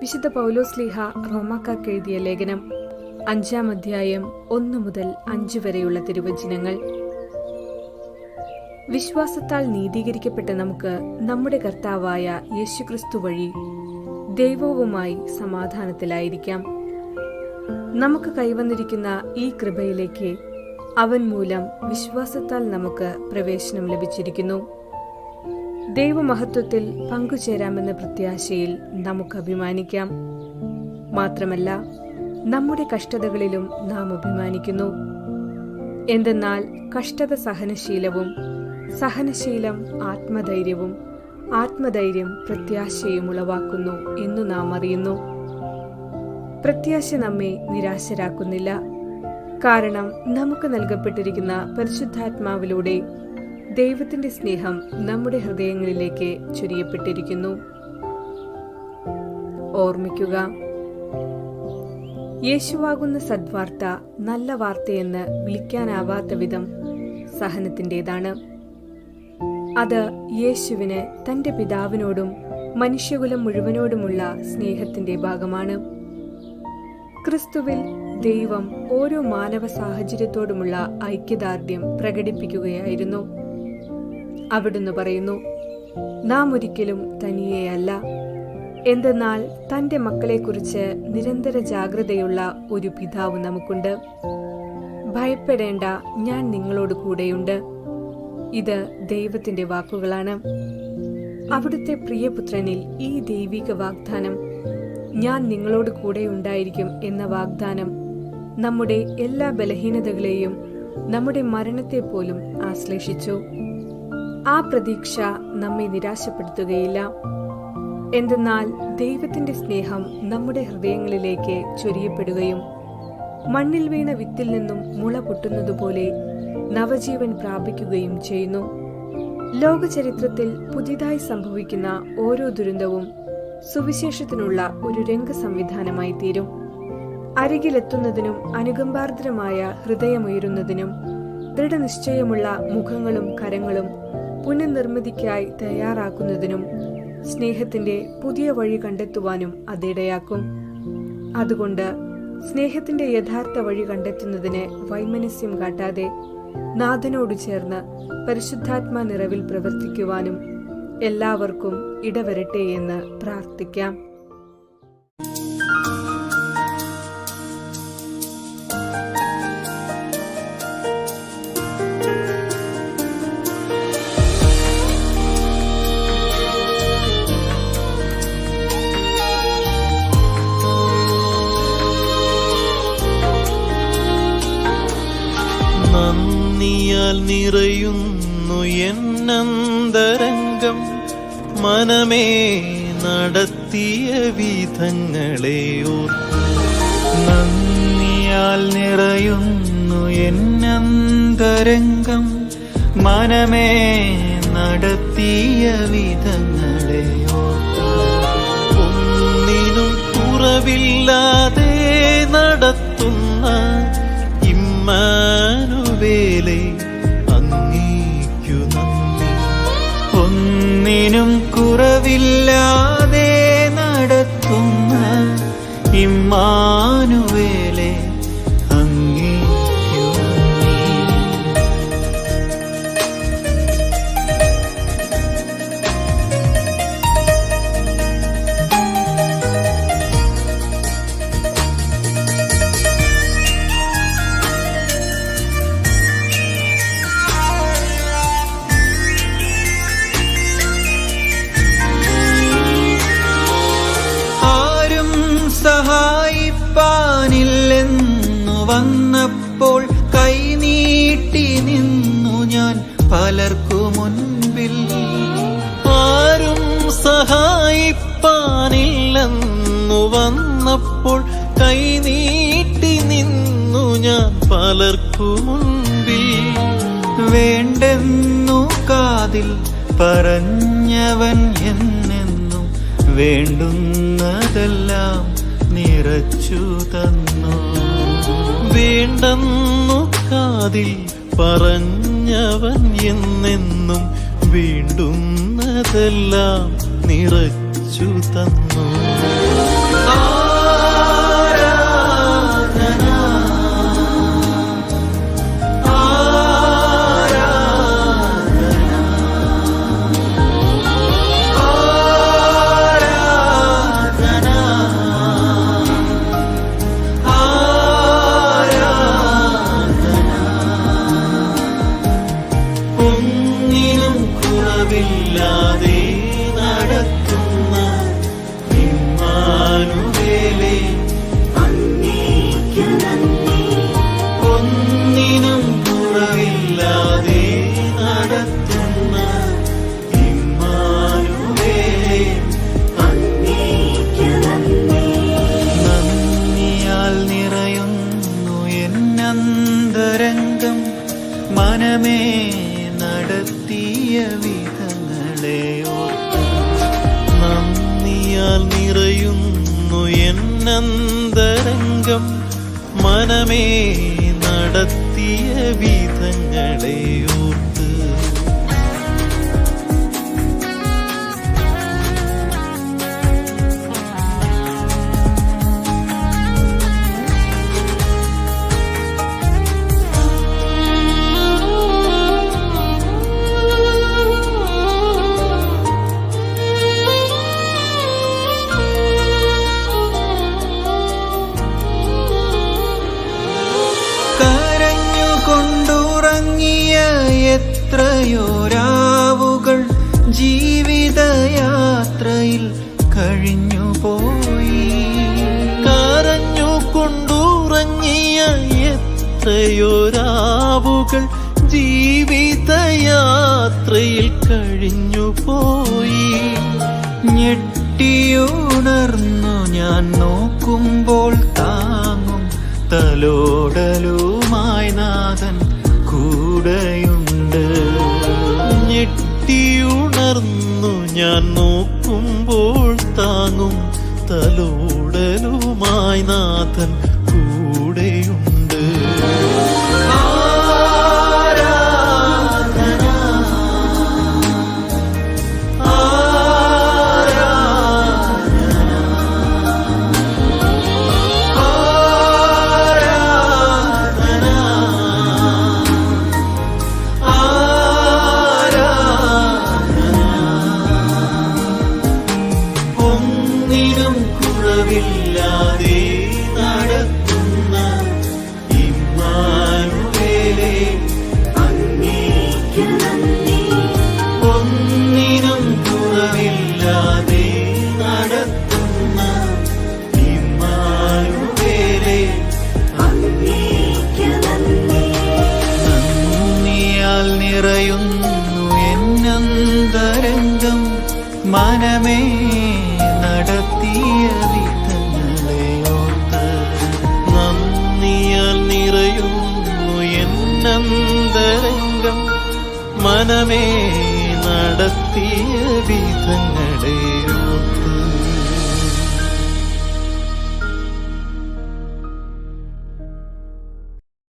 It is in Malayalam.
വിശുദ്ധ പൗലോസ് ലീഹ റോമാക്കാർക്ക് എഴുതിയ ലേഖനം അഞ്ചാം അധ്യായം ഒന്ന് മുതൽ അഞ്ച് വരെയുള്ള തിരുവചനങ്ങൾ. വിശ്വാസത്താൽ നീതീകരിക്കപ്പെട്ട നമുക്ക് നമ്മുടെ കർത്താവായ യേശുക്രിസ്തു വഴി ദൈവവുമായി സമാധാനത്തിലായിരിക്കാം. നമുക്ക് കൈവന്നിരിക്കുന്ന ഈ കൃപയിലേക്ക് അവൻ മൂലം വിശ്വാസത്താൽ നമുക്ക് പ്രവേശനം ലഭിച്ചിരിക്കുന്നു. ദൈവമഹത്വത്തിൽ പങ്കുചേരാമെന്ന പ്രത്യാശയിൽ നമുക്ക് അഭിമാനിക്കാം. മാത്രമല്ല നമ്മുടെ കഷ്ടതകളിലും നാം അഭിമാനിക്കുന്നു. എന്തെന്നാൽ കഷ്ടത സഹനശീലവും സഹനശീലം ആത്മധൈര്യവും ആത്മധൈര്യം പ്രത്യാശയും ഉളവാക്കുന്നു എന്നു നാം അറിയുന്നു. പ്രത്യാശ നമ്മെ നിരാശരാക്കുന്നില്ല. കാരണം നമുക്ക് നൽകപ്പെട്ടിരിക്കുന്ന പരിശുദ്ധാത്മാവിലൂടെ ദൈവത്തിന്റെ സ്നേഹം നമ്മുടെ ഹൃദയങ്ങളിലേക്ക് ചുരിയപ്പെട്ടിരിക്കുന്നു. ഓർമ്മിക്കുക യേശുവാകുന്ന സദ്വാർത്ത നല്ല വാർത്തയെന്ന് വിളിക്കാനാവാത്ത വിധം സഹനത്തിന്റെതാണ്. അത് യേശുവിന് തന്റെ പിതാവിനോടും മനുഷ്യകുലം മുഴുവനോടുമുള്ള സ്നേഹത്തിന്റെ ഭാഗമാണ്. ക്രിസ്തുവിൽ ദൈവം ഓരോ മാനവ സാഹചര്യത്തോടുമുള്ള ഐക്യദാർഢ്യം പ്രകടിപ്പിക്കുകയായിരുന്നു. അവിടുന്ന് പറയുന്നു നാം ഒരിക്കലും തനിയെയല്ല. എന്തെന്നാൽ തന്റെ മക്കളെക്കുറിച്ച് നിരന്തര ജാഗ്രതയുള്ള ഒരു പിതാവ് നമുക്കുണ്ട്. ഭയപ്പെടേണ്ട ഞാൻ നിങ്ങളോട് കൂടെയുണ്ട്. ഇത് ദൈവത്തിന്റെ വാക്കുകളാണ്. അവിടുത്തെ പ്രിയപുത്രനിൽ ഈ ദൈവിക വാഗ്ദാനം ഞാൻ നിങ്ങളോട് കൂടെ ഉണ്ടായിരിക്കും എന്ന വാഗ്ദാനം നമ്മുടെ എല്ലാ ബലഹീനതകളെയും നമ്മുടെ മരണത്തെ പോലും ആശ്ലേഷിച്ചു. ആ പ്രതീക്ഷ നമ്മെ നിരാശപ്പെടുത്തുകയില്ല. എന്തെന്നാൽ ദൈവത്തിന്റെ സ്നേഹം നമ്മുടെ ഹൃദയങ്ങളിലേക്ക് ചൊരിയപ്പെടുകയും മണ്ണിൽ വീണ വിത്തിൽ നിന്നും മുള പൊട്ടുന്നതുപോലെ നവജീവൻ പ്രാപിക്കുകയും ചെയ്യുന്നു. ലോകചരിത്രത്തിൽ പുതിയതായി സംഭവിക്കുന്ന ഓരോ ദുരന്തവും സുവിശേഷത്തിനുള്ള ഒരു രംഗ സംവിധാനമായി തീരും. അരികിലെത്തുന്നതിനും അനുകമ്പാർദ്രമായ ഹൃദയമുയരുന്നതിനും ദൃഢനിശ്ചയമുള്ള മുഖങ്ങളും കരങ്ങളും പുനർനിർമ്മിതിക്കായി തയ്യാറാക്കുന്നതിനും സ്നേഹത്തിന്റെ പുതിയ വഴി കണ്ടെത്തുവാനും അതിടയാക്കും അതുകൊണ്ട് സ്നേഹത്തിന്റെ യഥാർത്ഥ വഴി കണ്ടെത്തുന്നതിന് വൈമനസ്യം കാട്ടാതെ നാഥനോട് ചേർന്ന് പരിശുദ്ധാത്മാ നിറവിൽ പ്രവർത്തിക്കുവാനും എല്ലാവർക്കും ഇടവരട്ടെ എന്ന് പ്രാർത്ഥിക്കാം. നടത്തിയ വിധങ്ങളെ നന്ദിയാൽ നിറയുന്നു എന്നന്തരംഗം മനമേ നടത്തിയ വിധങ്ങളെ ഓർത്തു ഒന്നിനും കുറവില്ലാതെ വന്നപ്പോൾ കൈനീട്ടി നിന്നു ഞാൻ പലർക്കു മുൻപിൽ. ആരും സഹായിപ്പാനില്ലെന്നു വന്നപ്പോൾ കൈനീട്ടി നിന്നു ഞാൻ പലർക്കു മുൻപിൽ. വേണ്ടെന്നു കാതിൽ പറഞ്ഞവൻ എന്നെന്നും വേണ്ടുന്നതെല്ലാം നിറച്ചു തന്നു. വേണ്ടെന്നു കാതിൽ പറഞ്ഞവൻ എന്നെന്നും വീണ്ടുന്നതെല്ലാം നിറച്ചു തന്നു. കുറവില്ലാതെ നടത്തുന്ന ഇമ്മാനുവേലേ. ഒന്നിനും കുറവില്ലാതെ നടത്തുന്ന ഇമ്മാനുവേലേ. നന്ദിയാൽ നിറയുന്നു എന്നന്തരംഗം മനമേ നടത്തി വിധങ്ങളെ ഓർത്ത് നന്ദിയാൽ നിറയുന്നു എന്നന്തരംഗം. മനമേ നടത്തിയ വിധങ്ങളെയോ ജീവിതയാത്രയിൽ കഴിഞ്ഞു കഴിഞ്ഞുപോയി. കരഞ്ഞുകൊണ്ടുറങ്ങിയ എത്രയോ രാവുകൾ ജീവിതയാത്രയിൽ കഴിഞ്ഞു പോയി ഞെട്ടിയുണർന്നു ഞാൻ നോക്കുമ്പോൾ താങ്ങും തലോടലുമായി നാഥൻ കൂടെയുണ്ട്. ഞെട്ടിയുണർന്നു ഞാൻ നോക്കുമ്പോൾ താങ്ങും തലോടലുമായി നാഥൻ കൂടെയുണ്ട്. മനമേ നടത്തിയ വിധങ്ങളെ ഓർത്ത് നിറയുന്നു എന്നന്തരംഗം. മനമേ നടത്തിയ വിധങ്ങളെ